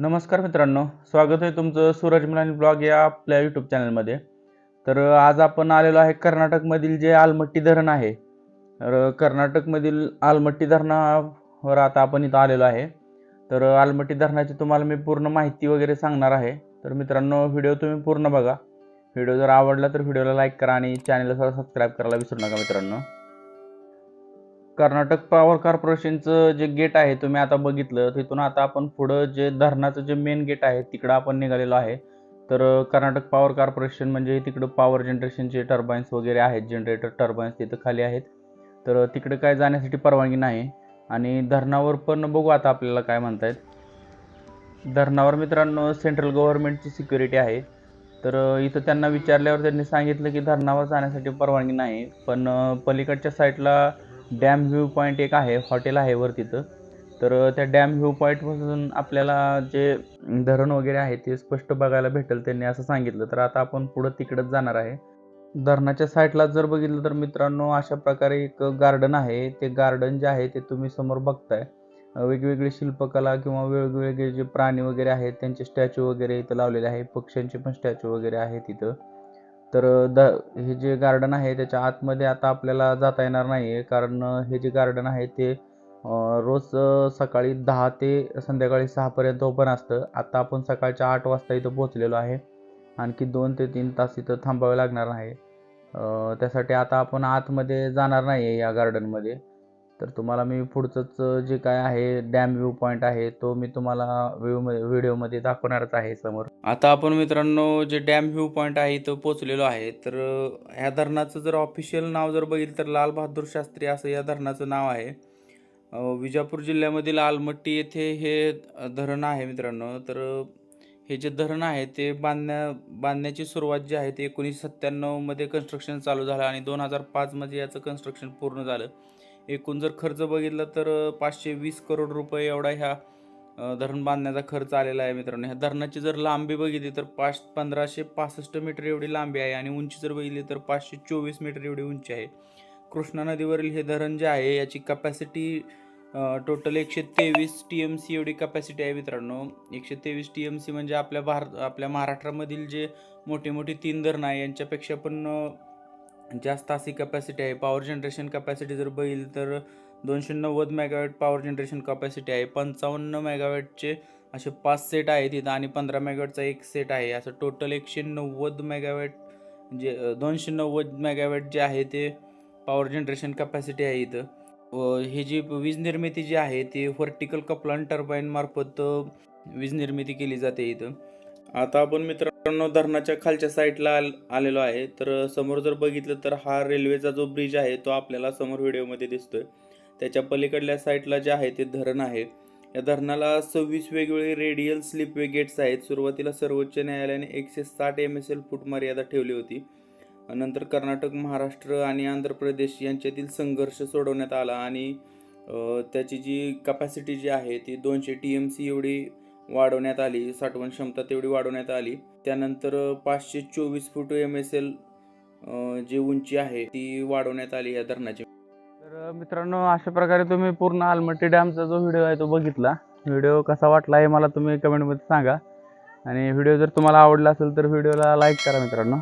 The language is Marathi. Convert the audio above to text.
नमस्कार मित्रांनो स्वागत आहे तुमचं सूरज मिलानी ब्लॉग या आपल्या यूट्यूब चॅनलमध्ये तर आज आपण आलेलो आहे कर्नाटकमधील जे आलमट्टी धरण आहे तर कर्नाटकमधील आलमट्टी धरणावर आता आपण इथं आलेलो आहे. तर आलमट्टी धरणाची तुम्हाला मी पूर्ण माहिती वगैरे सांगणार आहे. तर मित्रांनो व्हिडिओ तुम्ही पूर्ण बघा. व्हिडिओ जर आवडला तर व्हिडिओला लाईक करा आणि चॅनलला सबस्क्राईब करायला विसरू नका मित्रांनो. कर्नाटक पॉवर कॉर्पोरेशनचं जे गेट आहे तुम्ही आता बघितलं तिथून आता आपण पुढं जे धरणाचं जे मेन गेट आहे तिकडं आपण निघालेलो आहे. तर कर्नाटक पॉवर कॉर्पोरेशन म्हणजे तिकडं पॉवर जनरेशनचे टर्बाईन्स वगैरे आहेत जनरेटर टर्बाईन्स तिथं खाली आहेत. तर तिकडं तिकडे काय जाण्यासाठी परवानगी नाही. आणि धरणावर पण बघू आता आपल्याला काय म्हणतायत. धरणावर मित्रांनो सेंट्रल गव्हर्नमेंटची सिक्युरिटी आहे. तर इथं त्यांना विचारल्यावर त्यांनी सांगितलं की धरणावर जाण्यासाठी परवानगी नाही. पण पलीकडच्या साईडला डॅम व्ह्यू पॉईंट एक आहे हॉटेल आहे वर तिथं तर त्या डॅम व्ह्यू पॉईंटपासून आपल्याला जे धरण वगैरे आहे ते स्पष्ट बघायला भेटेल त्यांनी असं सांगितलं. तर आता आपण पुढं तिकडंच जाणार आहे. धरणाच्या साईडला जर बघितलं तर मित्रांनो अशा प्रकारे एक गार्डन आहे. ते गार्डन जे आहे ते तुम्ही समोर बघताय. वेगवेगळी शिल्पकला किंवा वेगवेगळे जे प्राणी वगैरे आहेत त्यांचे स्टॅच्यू वगैरे इथं लावलेले आहे. पक्ष्यांचे पण स्टॅच्यू वगैरे आहेत इथं. तर द हे जे गार्डन आहे त्याच्या आतमध्ये आता आपल्याला जाता येणार नाही आहे कारण हे जे गार्डन आहे ते रोज सकाळी दहा ते संध्याकाळी सहापर्यंत ओपन असतं. आता आपण सकाळच्या आठ वाजता इथं पोहोचलेलो आहे. आणखी दोन ते तीन तास इथं थांबावे लागणार आहे. त्यासाठी आता आपण आतमध्ये जाणार नाही आहे या गार्डनमध्ये तर तुम्हाला मी पुढचंच जे काय आहे डॅम व्ह्यू पॉईंट आहे तो मी तुम्हाला व्ह्यूमध्ये व्हिडिओमध्ये दाखवणारच आहे समोर. आता आपण मित्रांनो जे डॅम व्ह्यू पॉईंट आहे इथं पोचलेलो आहे तर ह्या धरणाचं जर ऑफिशियल नाव जर बघितलं तर लाल बहादूर शास्त्री असं या धरणाचं नाव आहे. विजापूर जिल्ह्यामधील आलमट्टी येथे हे धरण आहे मित्रांनो. तर हे जे धरण आहे ते बांधण्या बांधण्याची सुरुवात जी आहे ते एकोणीसशे सत्त्याण्णवमध्ये कन्स्ट्रक्शन चालू झालं आणि दोन हजार पाचमध्ये याचं कन्स्ट्रक्शन पूर्ण झालं. एकूण जर खर्च बघितला तर पाचशे वीस करोड रुपये एवढा ह्या धरण बांधण्याचा खर्च आलेला आहे मित्रांनो. ह्या धरणाची जर लांबी बघितली तर पाच पंधराशे पासष्ट मीटर एवढी लांबी आहे आणि उंची जर बघितली तर पाचशे चोवीस मीटर एवढी उंची आहे. कृष्णा नदीवरील हे धरण जे आहे याची कपॅसिटी टोटल एकशे तेवीस टी एम सी एवढी कपॅसिटी आहे मित्रांनो. एकशे तेवीस टी एम सी म्हणजे आपल्या भारत आपल्या महाराष्ट्रामधील जे मोठी मोठी तीन धरणं आहे यांच्यापेक्षा पण जास्त अशी कॅपॅसिटी आहे. पॉवर जनरेशन कॅपॅसिटी जर बघितली तर दोनशे नव्वद मेगावॅट पॉवर जनरेशन कॅपॅसिटी आहे. पंचावन्न मेगावॅटचे असे पाच सेट आहेत इथं आणि पंधरा मेगावॅटचा एक सेट आहे. असं टोटल एकशे नव्वद मेगावॅट जे दोनशे नव्वद मेगावॅट जे आहे ते पॉवर जनरेशन कॅपॅसिटी आहे इथं. व ही जी वीज निर्मिती जी आहे ती व्हर्टिकल कपलान टर्बाईनमार्फत वीज निर्मिती केली जाते इथं. आता आपण मित्रांनो धरणाच्या खालच्या साईडला आल आलेलो आहे. तर समोर जर बघितलं तर हा रेल्वेचा जो ब्रिज आहे तो आपल्याला समोर व्हिडिओमध्ये दिसतोय. त्याच्या पलीकडल्या साईडला जे आहे ते धरण आहे. या धरणाला सव्वीस वेगवेगळे रेडियल स्लिपवे गेट्स आहेत. सुरुवातीला सर्वोच्च न्यायालयाने एकशे साठ एम एस एल फूट मर्यादा ठेवली होती. नंतर कर्नाटक महाराष्ट्र आणि आंध्र प्रदेश यांच्यातील संघर्ष सोडवण्यात आला आणि त्याची जी कपॅसिटी जी आहे ती दोनशे टी एम सी एवढी वाढवण्यात आली साठवण क्षमता तेवढी वाढवण्यात आली. त्यानंतर पाचशे चोवीस फूट एम एस एल जी उंची आहे ती वाढवण्यात आली या धरणाची. तर मित्रांनो अशा प्रकारे तुम्ही पूर्ण आलमट्टी डॅमचा जो व्हिडिओ आहे तो बघितला. व्हिडिओ कसा वाटला हे मला तुम्ही कमेंटमध्ये सांगा. आणि व्हिडिओ जर तुम्हाला आवडला असेल तर व्हिडिओला लाईक करा मित्रांनो.